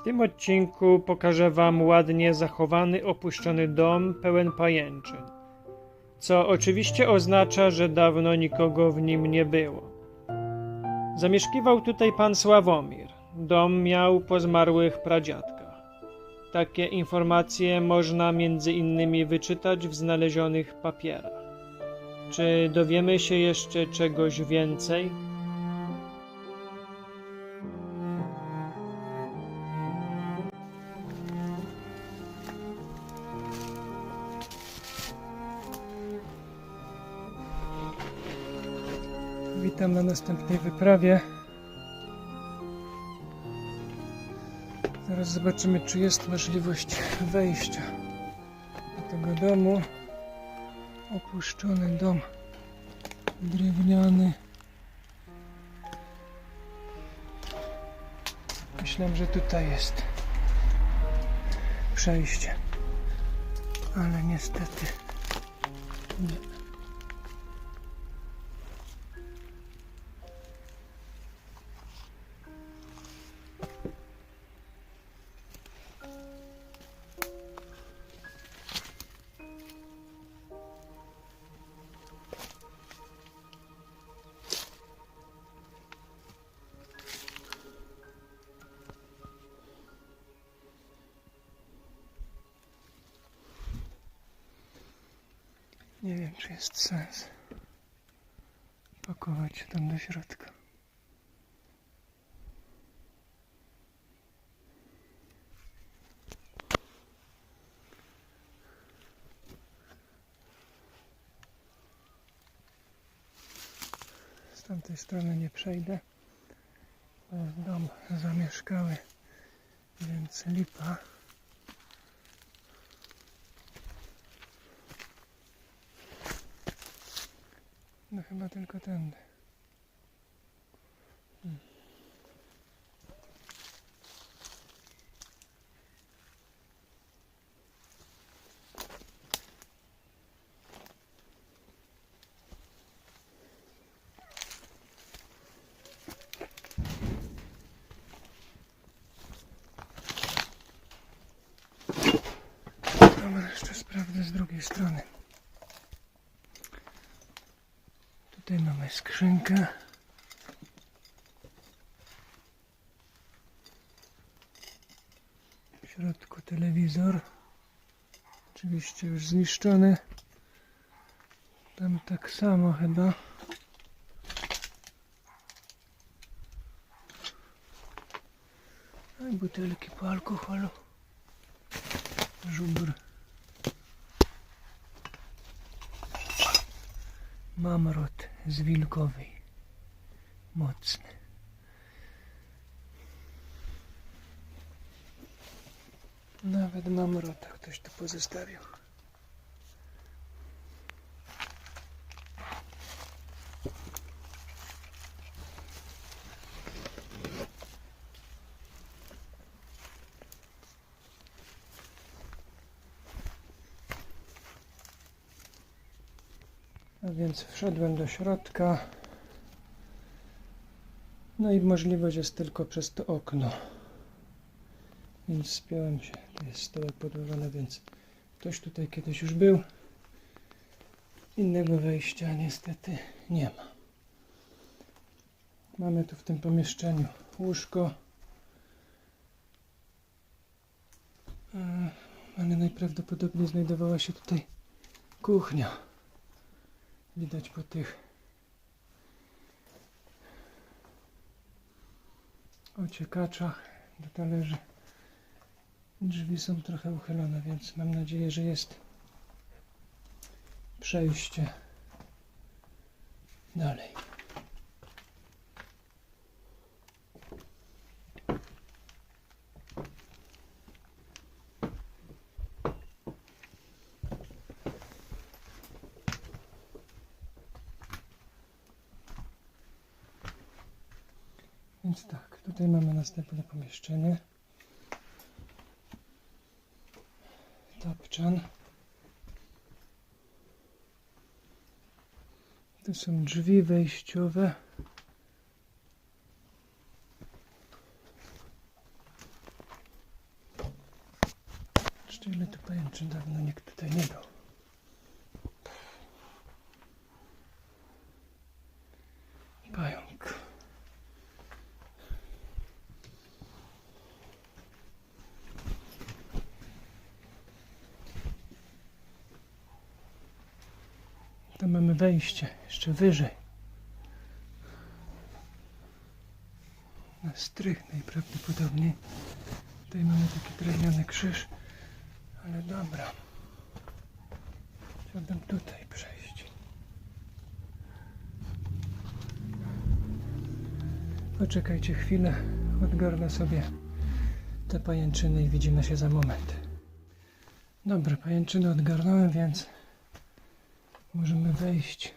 W tym odcinku pokażę Wam ładnie zachowany, opuszczony dom pełen pajęczyn. Co oczywiście oznacza, że dawno nikogo w nim nie było. Zamieszkiwał tutaj pan Sławomir. Dom miał po zmarłych pradziadkach. Takie informacje można między innymi wyczytać w znalezionych papierach. Czy dowiemy się jeszcze czegoś więcej? Witam na następnej wyprawie. Zaraz zobaczymy, czy jest możliwość wejścia do tego domu. Opuszczony dom drewniany. Myślałem, że tutaj jest przejście, ale niestety nie. Nie wiem, czy jest sens pakować się tam do środka. Z tamtej strony nie przejdę. To jest dom zamieszkały, więc lipa. Chyba tylko tędy. Hmm. Dobra, jeszcze sprawdzę z drugiej strony. Tutaj mamy skrzynkę. W środku telewizor. Oczywiście już zniszczony. Tam tak samo chyba. No i butelki po alkoholu. Żubr. Mamrot z Wilkowej. Mocny. Nawet mamrota ktoś tu pozostawił. A więc wszedłem do środka. No i możliwość jest tylko przez to okno. Więc spiąłem się. Tu jest stołek podłożony, więc ktoś tutaj kiedyś już był. Innego wejścia niestety nie ma. Mamy tu w tym pomieszczeniu łóżko. E, Ale najprawdopodobniej znajdowała się tutaj kuchnia. Widać po tych ociekaczach do talerzy. Drzwi są trochę uchylone, więc mam nadzieję, że jest przejście dalej. Więc tak, tutaj mamy następne pomieszczenie. Tapczan. Tu są drzwi wejściowe. Jeszcze ile tu pajęczy dawno Tam mamy wejście, jeszcze wyżej. Na strych najprawdopodobniej. Tutaj mamy taki drewniany krzyż, ale dobra. Chciałbym tutaj przejść. Poczekajcie chwilę, odgarnę sobie te pajęczyny i widzimy się za moment. Dobra, pajęczyny odgarnąłem, więc możemy wejść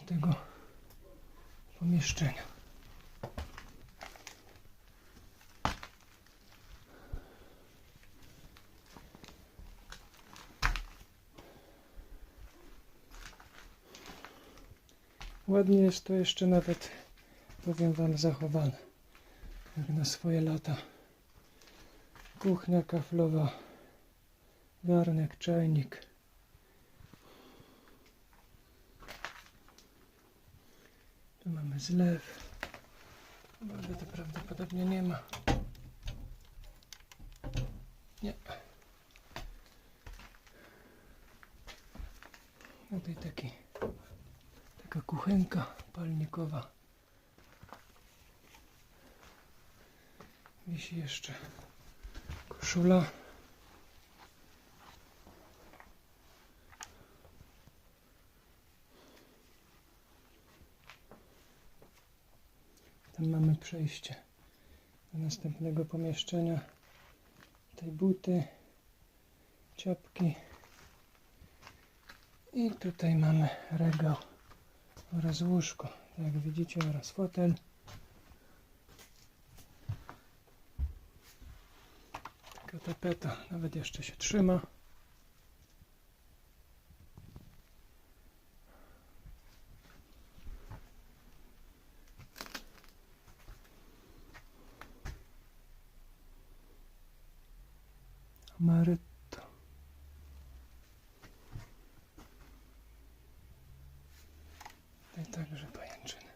do tego pomieszczenia. Ładnie jest to jeszcze nawet, powiem Wam, zachowane. Jak na swoje lata. Kuchnia kaflowa, garnek, czajnik. Tu mamy zlew. Wody to prawdopodobnie nie ma. Nie. No Tutaj taki, taka kuchenka palnikowa. Wisi jeszcze koszula. Tam mamy przejście do następnego pomieszczenia. Tutaj buty, ciapki. I tutaj mamy regał oraz łóżko, jak widzicie, oraz fotel. Taka tapeta nawet jeszcze się trzyma. Tutaj także pajęczyny.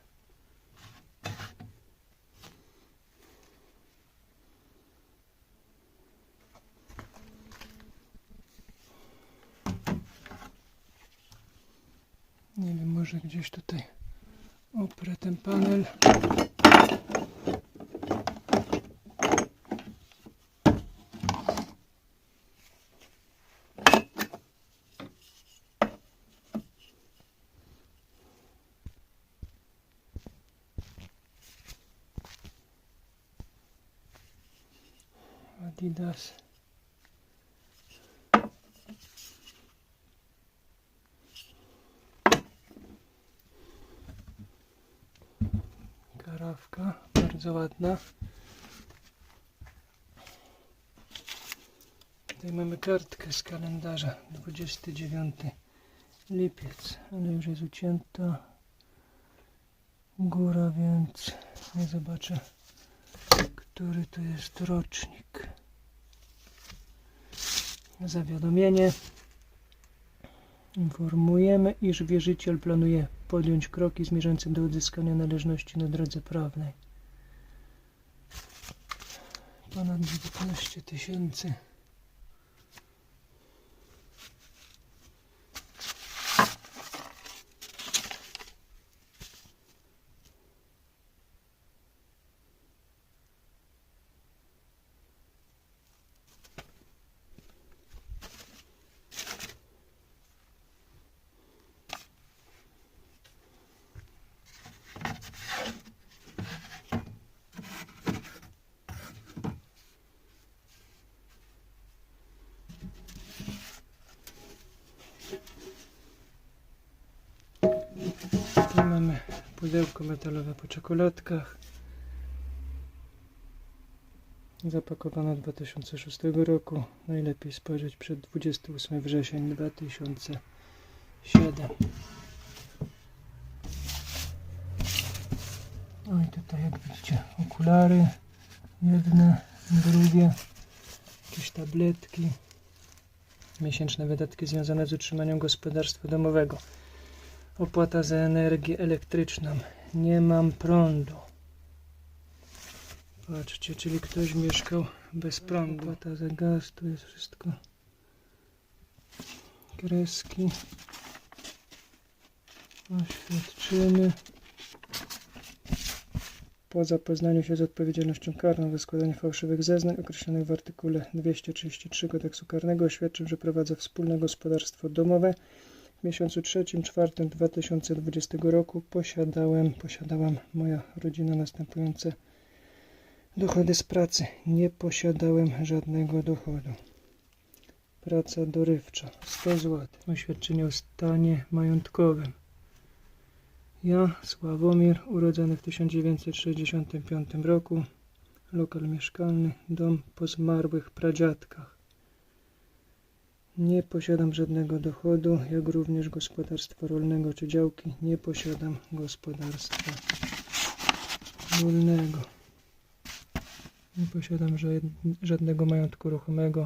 Nie wiem, może gdzieś tutaj oprę ten panel. Adidas. Karawka, bardzo ładna. Tutaj mamy kartkę z kalendarza 29 lipiec, ale już jest ucięta góra, więc nie zobaczę, który to jest rocznik. Zawiadomienie. Informujemy, iż wierzyciel planuje podjąć kroki zmierzające do uzyskania należności na drodze prawnej. Ponad 19 tysięcy. Tu mamy pudełko metalowe po czekoladkach. Zapakowane 2006 roku. Najlepiej spojrzeć przed 28 wrzesień 2007. No i tutaj jak widzicie okulary. Jedne, drugie. Jakieś tabletki, miesięczne wydatki związane z utrzymaniem gospodarstwa domowego, opłata za energię elektryczną, nie mam prądu. Patrzcie, czyli ktoś mieszkał bez prądu. Opłata za gaz, tu jest wszystko. Kreski. Oświadczyny. Po zapoznaniu się z odpowiedzialnością karną za składanie fałszywych zeznań określonych w artykule 233 kodeksu karnego oświadczam, że prowadzę wspólne gospodarstwo domowe. W miesiącu trzecim, czwartym 2020 roku posiadałem, posiadałam moja rodzina następujące dochody z pracy. Nie posiadałem żadnego dochodu. Praca dorywcza 100 zł. Oświadczenie o stanie majątkowym. Ja, Sławomir, urodzony w 1965 roku, lokal mieszkalny, dom po zmarłych pradziadkach. Nie posiadam żadnego dochodu, jak również gospodarstwa rolnego czy działki. Nie posiadam gospodarstwa rolnego. Nie posiadam żad- żadnego majątku ruchomego.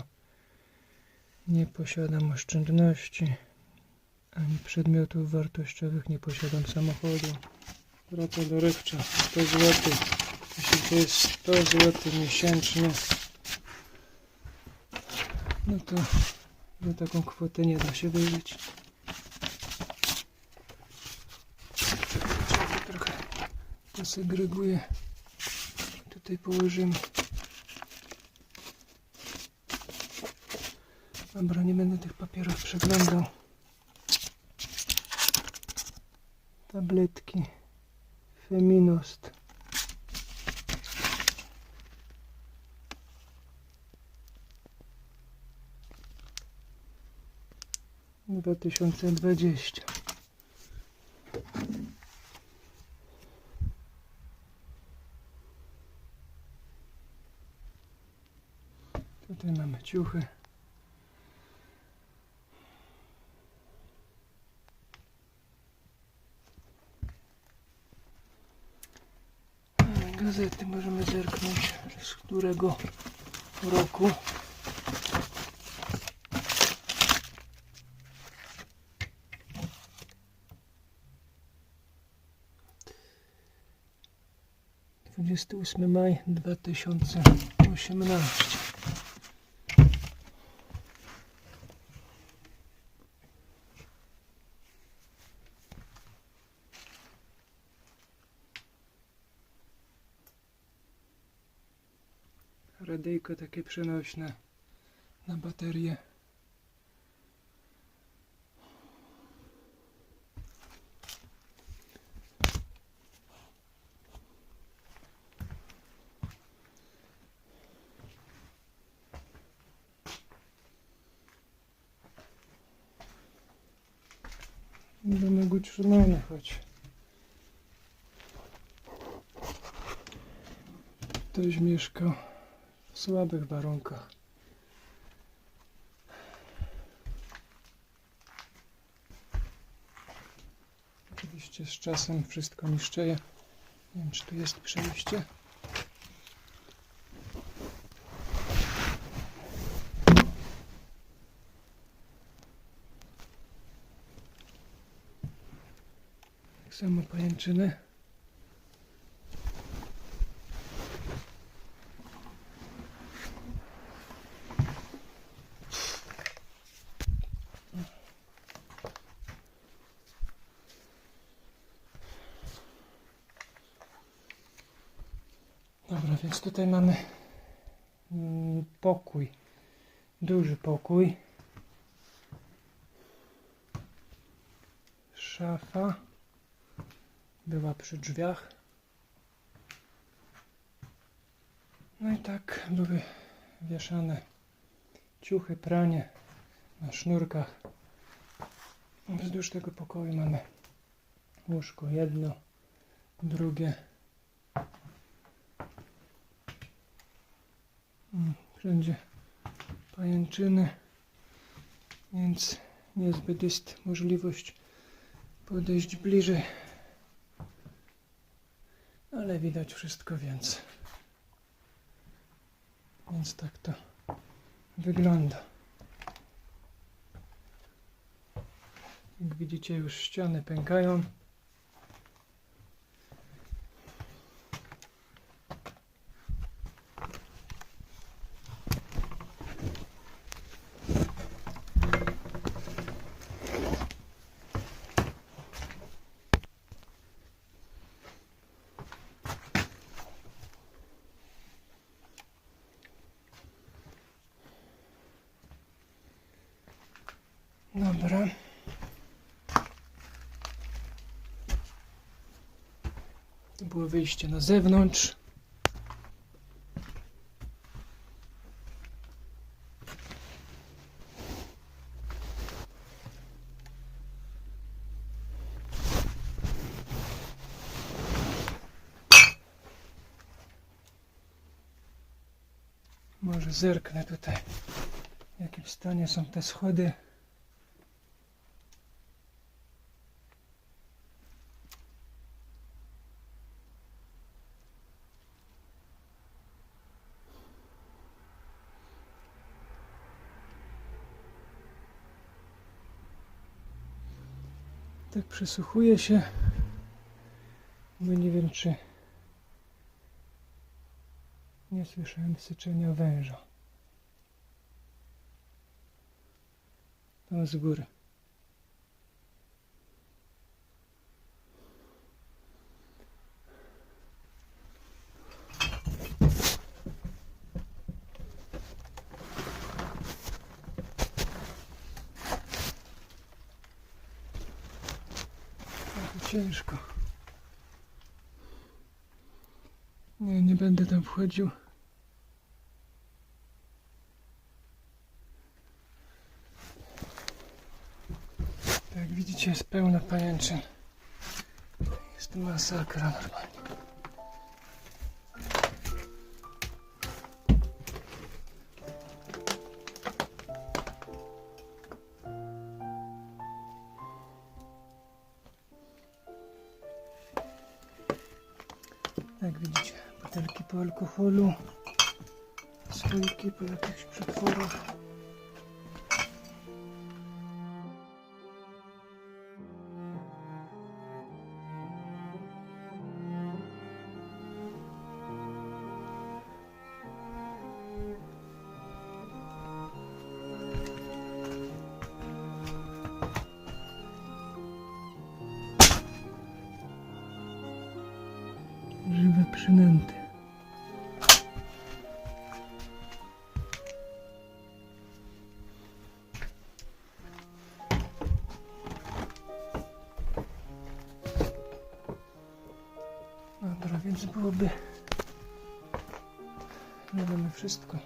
Nie posiadam oszczędności ani przedmiotów wartościowych. Nie posiadam samochodu. Praca dorywcza 100 zł. Jeśli to jest 100 zł miesięcznie, no to za taką kwotę nie da się wyżyć. Trochę posegreguję. Tutaj położymy. Dobra, nie będę tych papierów przeglądał. Tabletki. Feminost. Dwa tysiące dwadzieścia. Tutaj mamy ciuchy. Gazety możemy zerknąć z którego roku. Dwudziesty ósmy maj dwa tysiące osiemnaście. Radyjko takie przenośne na baterię. Domek utrzymany choć. Ktoś mieszkał w słabych warunkach. Oczywiście z czasem wszystko niszczeje. Nie wiem, czy tu jest przejście. Tak samo pajęczyny. Dobra, więc tutaj mamy mm, pokój. Duży pokój. Szafa. Była przy drzwiach. No i tak były wieszane ciuchy, pranie na sznurkach. Wzdłuż tego pokoju mamy łóżko jedno, drugie. Mm, Wszędzie pajęczyny, więc niezbyt jest możliwość podejść bliżej. Ale widać wszystko, więc, więc tak to wygląda. Jak widzicie już ściany pękają. Dobra. To było wyjście na zewnątrz. Może zerknę tutaj, w jakim stanie są te schody. Tak przysłuchuję się, bo nie wiem czy nie słyszałem syczenia węża. Tam z góry. Trochę ciężko. Nie, nie będę tam wchodził. Tak jak widzicie jest pełno pajęczyn. Jest masakra normalnie. Alkoholu, słoiki po jakichś przetworach. Więc byłoby nie mamy wszystko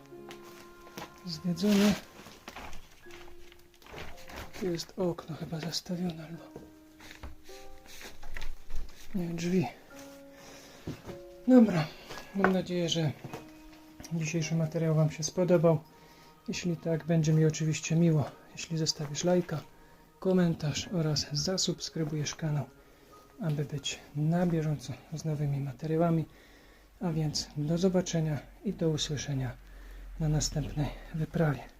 zwiedzone. Tu jest okno chyba zastawione albo nie drzwi. Dobra, mam nadzieję, że dzisiejszy materiał Wam się spodobał. Jeśli tak, będzie mi oczywiście miło, jeśli zostawisz lajka, komentarz oraz zasubskrybujesz kanał, aby być na bieżąco z nowymi materiałami. A więc do zobaczenia i do usłyszenia na następnej wyprawie.